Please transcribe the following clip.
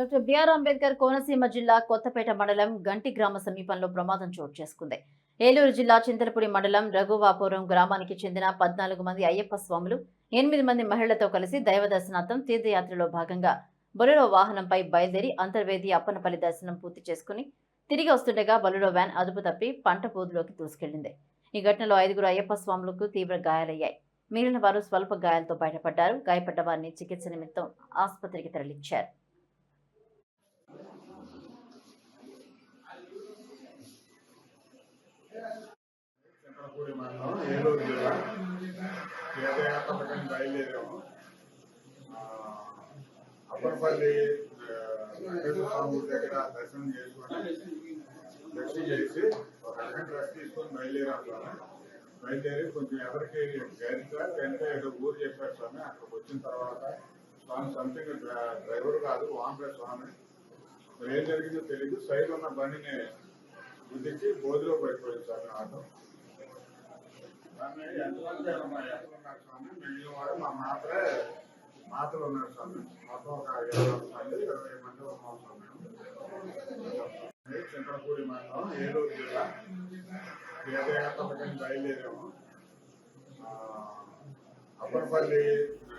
Doctor BR Ambedkar Konaseema జిల్లా కొత్తపేట మండలం గంటి గ్రామ సమీపంలో ప్రమాదం చోటు చేసుకుంది. ఏలూరు జిల్లా చింతలపూడి మండలం రఘువాపురం గ్రామానికి చెందిన పద్నాలుగు మంది అయ్యప్ప స్వాములు ఎనిమిది మంది మహిళలతో కలిసి దైవ దర్శనార్థం తీర్థయాత్రలో భాగంగా బొలెరో వాహనంపై బయలుదేరి అంతర్వేది అప్పనపల్లి దర్శనం పూర్తి చేసుకుని తిరిగి వస్తుండగా బొలెరో వ్యాన్ అదుపు తప్పి పంట పోదులోకి దూసుకెళ్ళింది ఈ ఘటనలో ఐదుగురు అయ్యప్ప స్వాములకు తీవ్ర గాయాలయ్యాయి. మిగిలిన వారు స్వల్ప గాయాలతో బయటపడ్డారు. గాయపడ్డ వారిని చికిత్స నిమిత్తం ఆసుపత్రికి తరలించారు. మండలం ఏలూరు జిల్లా తీర్థయాత్ర పథకం బయలుదేరాము. ఆ, దగ్గర దర్శనం చేసుకొని దర్శనం చేసి ఒక అరగంట రెస్ట్ తీసుకొని బయలుదేరాం స్వామి. బయలుదేరి కొంచెం ఎవరికి గంట గంట ఏదో ఊరు చెప్పారు స్వామి. అక్కడికి వచ్చిన తర్వాత స్వామి సంథింగ్ డ్రైవర్ కాదు వాంపే స్వామి. ఏం జరిగిందో తెలియదు సైడ్ ఉన్న బండిని గుద్దించి బోధిలో పడిపోయింది స్వామి ఆటో స్వామి ఎంతమంది ఉన్నారు ఎంతమంది స్వామి మిగిలిన వారు మా మాత్రే మాత్రలు ఉన్నారు స్వామి మొత్తం ఒక ఇరవై మంది ఇరవై మంది ఉన్నాం స్వామి చింతలపూడి మండలం ఏలూరు జిల్లా తీర్థయాత్ర పథకం బయలుదేరాము ఆ,